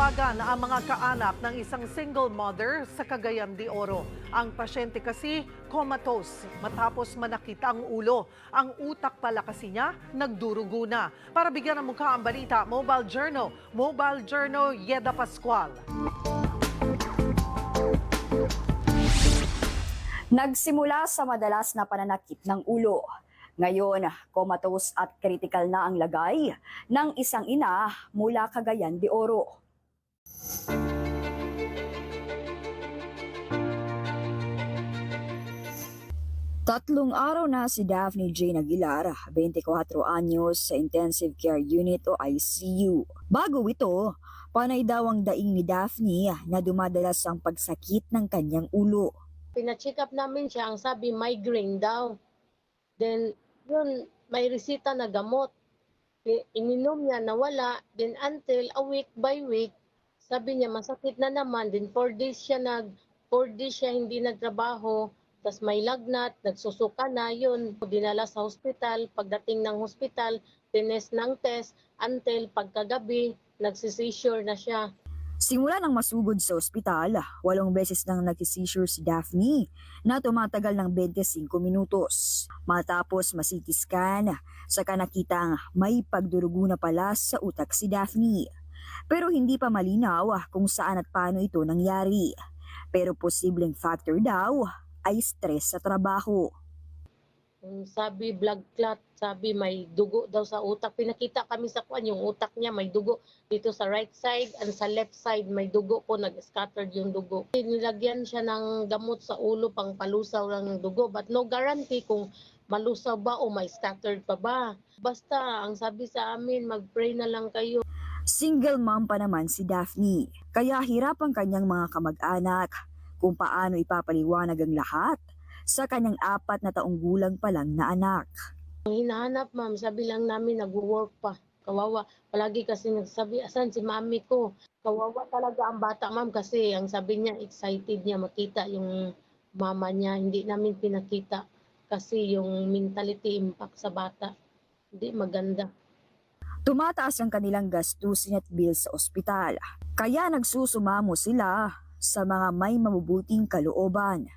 Nanawagan ang mga kaanak ng isang single mother sa Cagayan de Oro. Ang pasyente kasi comatose matapos manakit ang ulo. Ang utak pala kasi niya nagdurugo na. Para bigyan ng mukha ang balita, Mobile Journal, Mobile Journal Yeda Pascual. Nagsimula sa madalas na pananakit ng ulo. Ngayon, comatose at critical na ang lagay ng isang ina mula Cagayan de Oro. Tatlong araw na si Daphne Jane Aguilar, 24 anyos sa Intensive Care Unit o ICU. Bago ito, panay daw ang daing ni Daphne na dumadalas ang pagsakit ng kanyang ulo. Pina-check up namin siya, ang sabi migraine daw. Then, yun, may resita na gamot. Ininom niya, nawala. Then, until a week by week, sabi niya, masakit na naman. Then, four days siya nag, four days siya hindi nagtrabaho. Tapos may lagnat, nagsusuka na, yun. Dinala sa hospital. Pagdating ng hospital, tines ng test. Until pagkagabi, nagsisisure na siya. Simula nang masugod sa ospital, walong beses nang nag-seizure si Daphne na tumatagal ng 25 minutos. Matapos ma-CT scan, saka nakitang may pagdurugo na pala sa utak si Daphne. Pero hindi pa malinaw kung saan at paano ito nangyari. Pero posibleng factor daw ay stress sa trabaho. Sabi blood clot, sabi may dugo daw sa utak. Pinakita kami sa kwan, yung utak niya may dugo dito sa right side and sa left side may dugo po, nag-scattered yung dugo. Nilagyan siya ng gamot sa ulo pang palusaw ng dugo but no guarantee kung malusaw ba o may scattered pa ba. Basta ang sabi sa amin, mag-pray na lang kayo. Single mom pa naman si Daphne, kaya hirap ang kanyang mga kamag-anak kung paano ipapaliwanag ang lahat sa kanyang apat na taong gulang pa lang na anak. Ang hinahanap ma'am, sabi lang namin nag-work pa. Kawawa. Palagi kasi nagsabi, asan si mami ko? Kawawa talaga ang bata ma'am kasi ang sabi niya, excited niya makita yung mama niya. Hindi namin pinakita kasi yung mentality impact sa bata. Hindi maganda. Tumataas ang kanilang gastusin at bill sa ospital, kaya nagsusumamo sila sa mga may mabubuting kalooban.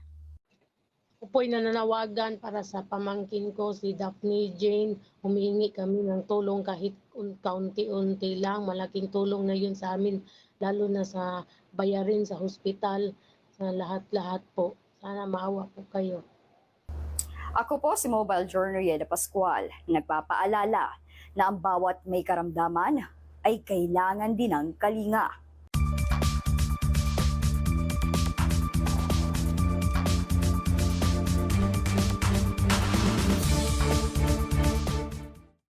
Ako po'y nananawagan para sa pamangkin ko, si Daphne Jane. Humihingi kami ng tulong kahit un- kaunti-unti lang. Malaking tulong na yun sa amin, lalo na sa bayarin sa hospital, sa lahat-lahat po. Sana maawa po kayo. Ako po si Mobile Journal Yeda Pascual, nagpapaalala na ang bawat may karamdaman ay kailangan din ng kalinga.